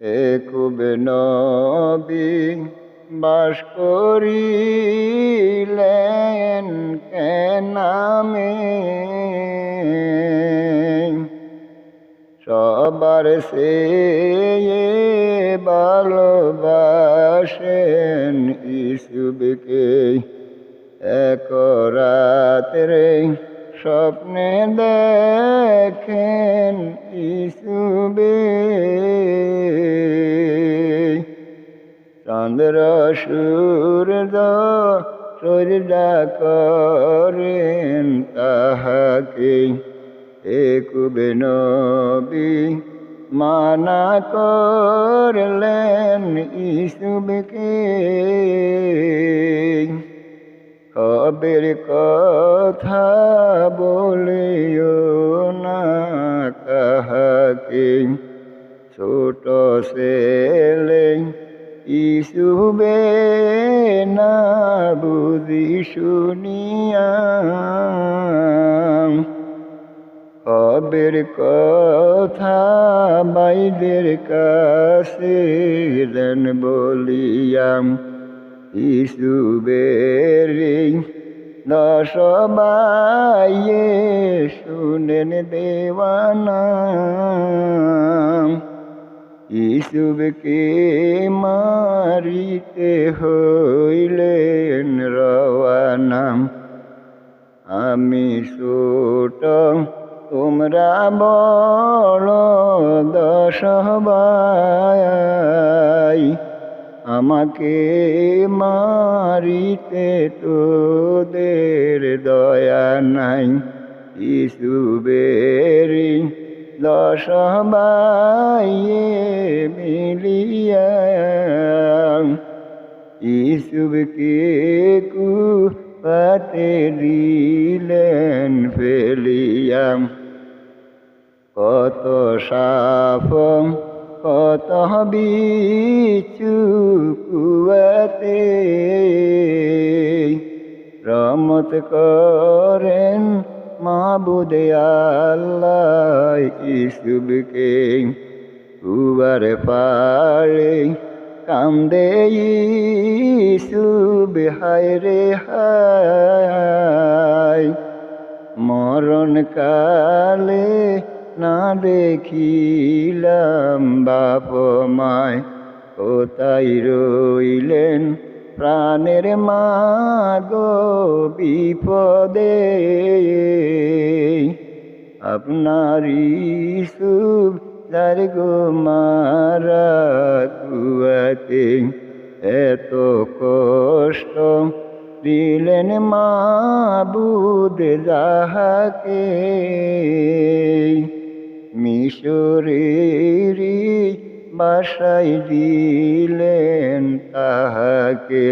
একুব নবী বাস করিলেন কে নামে? সবার সে ভালোবাসেন ইসুবকে। এক রাত্রে স্বপ্নে দেখেন ইসুবে। চন্দ্র সূর্য সূর্যা করেন তাহাকে। একুব নবী মানা করলেন ইসুবকে। কবের কথা বলিও না কাহাকে? ছোট ছেলে ইসুবে না বুঝি শুনিয়া। কবের কথা বাইদের কাছে দেন বলিয়াম। ইসুবেরি বাইয়ে শুনেন দেওয়ানা। ইসুবকে মারিতে হইলেন রওয়ানাম আমি ছোট তোমরা বড় দশ ভাই আমাকে মারিতে তোদের দয়া নাই। ইসুবেরি দশ বাইয়ে মিলিয়া ইসুবকে কুপাতে দিলেন ফেলিয়াম কত সাপ কত বিচু কুয়াতে রমত করেন মাবুদ আল্লাহ ইসুবকে। কুয়ার পাড়ে কান্দে ইসুব, হায় রে হায়। মরণ কালে না দেখিলাম বাপ মায়। কোথায় রইলেন প্রাণের মা গো বিপদে। আপনার ইসুব যার গো মারা এত কষ্ট দিলেন মাবুদ যাহাকে। মিশরেরি বাসাই দিলেন তাহাকে।